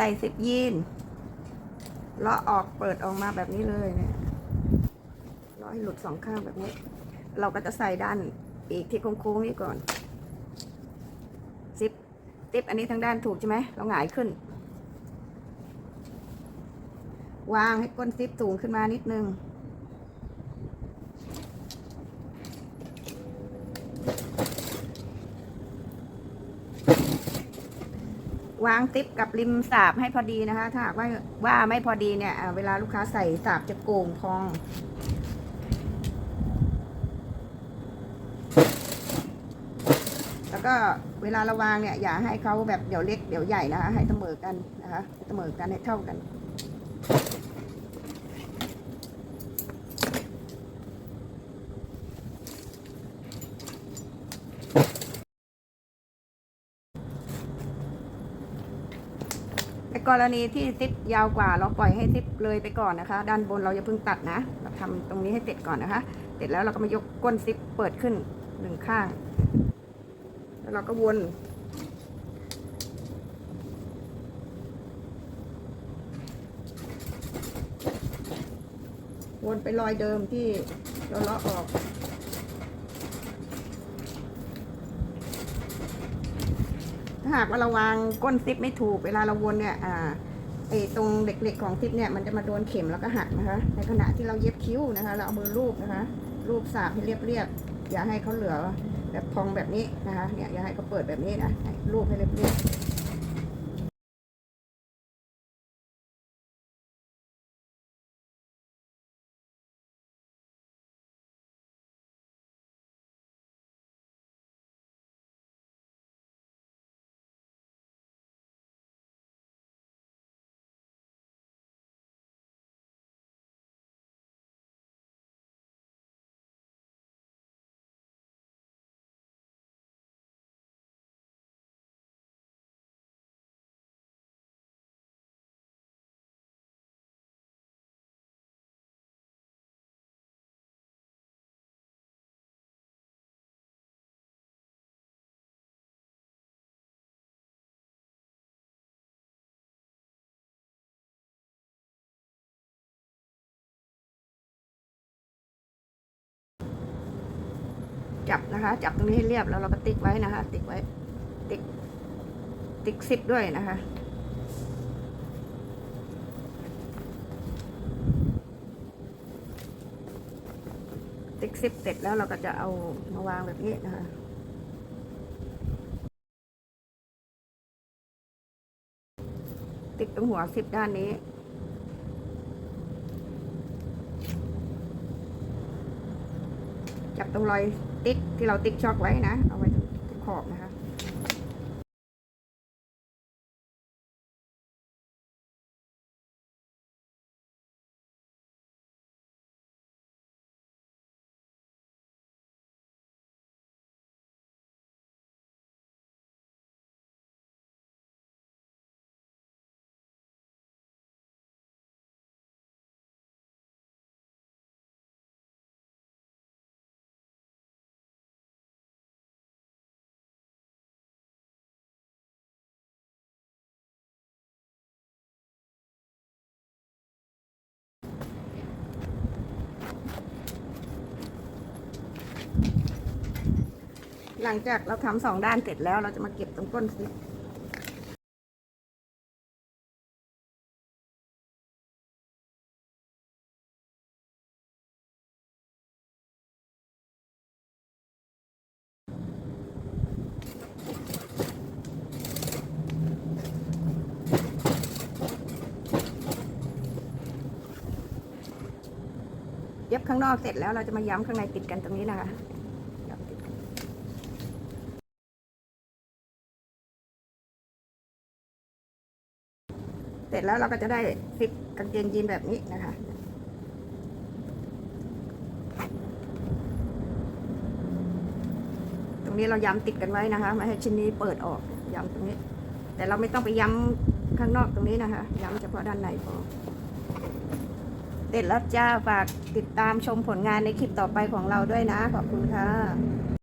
ส่สิบยีนเลาะออกเปิดออกมาแบบนี้เลยเนี่ยเลาะให้หลุดสองข้างแบบนี้ เราก็จะใส่ด้านปีกที่โค้งๆนี่ก่อนซิปติปอันนี้ทางด้านถูกใช่ไหมเราหงายขึ้น วางให้ก้นซิปสูงขึ้นมานิดนึง วางติปกับริมสาบให้พอดีนะคะ ถ้าหากว่าว่าไม่พอดีเนี่ย เวลาลูกค้าใส่สาบจะโก่งพองแล้วก็เวลาเราวางเนี่ยอย่าให้เขาแบบเดี๋ยวเล็กเดี๋ยวใหญ่นะคะให้เสมอกันนะคะเสมอกันให้เท่ากัน กรณีที่ซิปยาวกว่าเราปล่อยให้ซิปเลยไปก่อนนะคะ ด้านบนเราอย่าเพิ่งตัดนะ เราทำตรงนี้ให้เสร็จก่อนนะคะ เสร็จแล้วเราก็มายกก้นซิปเปิดขึ้นหนึ่งข้าง แล้วเราก็วนวนไปรอยเดิมที่เราเลาะออก ถ้า หากว่าเราวางก้นซิปไม่ถูกเวลาเราวนเนี่ยอ่าไอ้ตรงเหล็กๆของซิปเนี่ยมันจะมาโดนเข็มแล้วก็หักนะคะ ในขณะที่เราเย็บคิ้วนะคะ เราเอามือลูบนะคะลูบสาบให้เรียบๆอย่าให้เขาเหลือแบบพองแบบนี้นะคะเนี่ยอย่าให้เขาเปิดแบบนี้นะลูบให้เรียบๆ จับนะคะ จับตรงนี้ให้เรียบแล้วเราก็ติ๊กไว้นะคะ ติ๊กไว้ ติ๊ก ติ๊กซิปด้วยนะคะ ติ๊กซิปเสร็จแล้วเราก็จะเอามาวางแบบนี้นะคะติ๊กตรงหัวซิปด้านนี้ กับตรงรอยติ๊กที่เราติ๊กช็อกไว้นะ เอาไว้ตรงขอบนะคะ หลังจากเราทำสองด้านเสร็จแล้วเราจะมาเก็บตรงก้นซิปเย็บข้างนอกเสร็จแล้วเราจะมาย้ำข้างในติดกันตรงนี้นะคะย้ำติดกัน เสร็จแล้วเราก็จะได้ฟิตกางเกงยีนแบบนี้นะคะตรงนี้เราย้ำติดกันไว้นะคะไม่ให้ชิ้นนี้เปิดออกย้ำตรงนี้ แต่เราไม่ต้องไปย้ำข้างนอกตรงนี้นะคะ ย้ำเฉพาะด้านในพอเสร็จแล้วจ้าฝากติดตามชมผลงานในคลิปต่อไปของเราด้วยนะ ขอบคุณค่ะ